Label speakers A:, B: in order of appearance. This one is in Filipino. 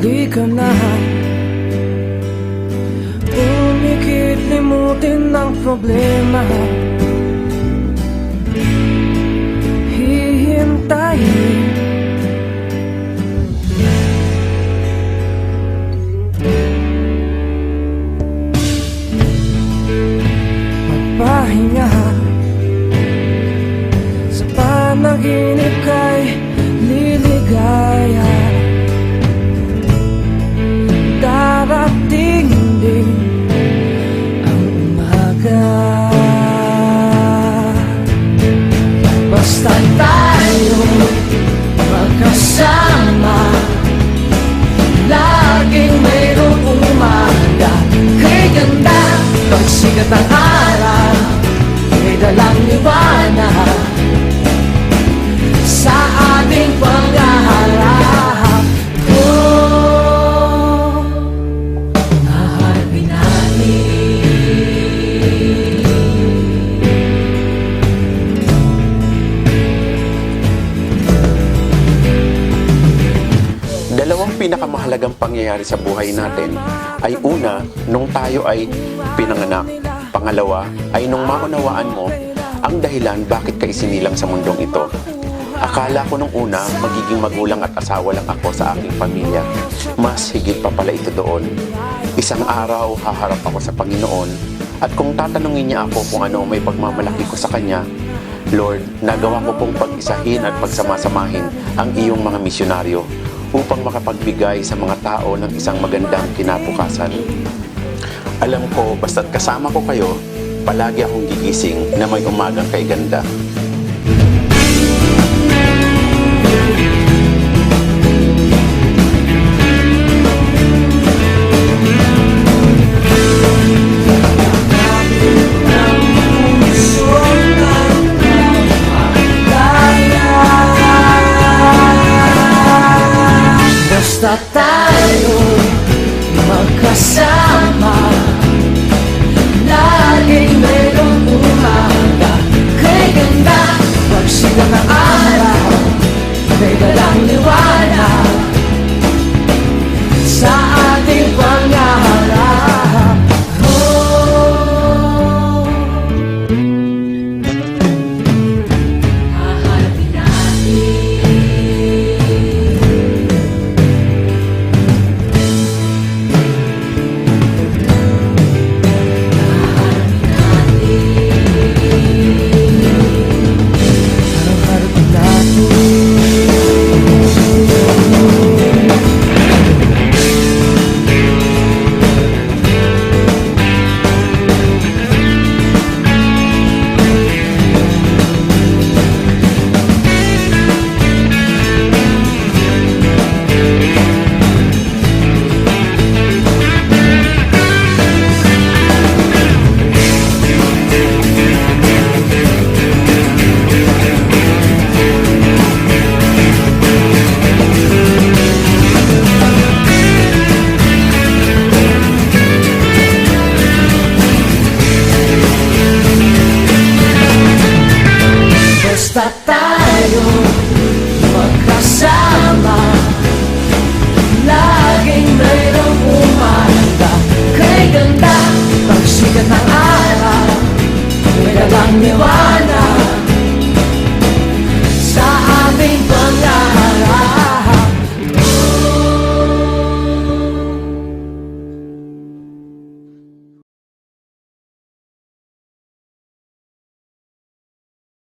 A: Halika na. Umikit limutin ang problema dalang liwanag Sa ating paghaharap Oh, haharapin natin
B: Dalawang pinakamahalagang pangyayari sa buhay natin ay una, nung tayo ay pinanganak. Pangalawa, ay nung maunawaan mo ang dahilan bakit ka isinilang sa mundong ito. Akala ko nung una, magiging magulang at asawa lang ako sa aking pamilya. Mas higit pa pala ito doon. Isang araw, haharap ako sa Panginoon at kung tatanungin niya ako kung ano may pagmamalaki ko sa Kanya, Lord, nagawa ko pong pag-isahin at pagsamasamahin ang iyong mga misyonaryo upang makapagbigay sa mga tao ng isang magandang kinabukasan. Alam ko, basta't kasama ko kayo, palagi akong gigising na may umagang kay ganda.
A: Basta tayo fatal.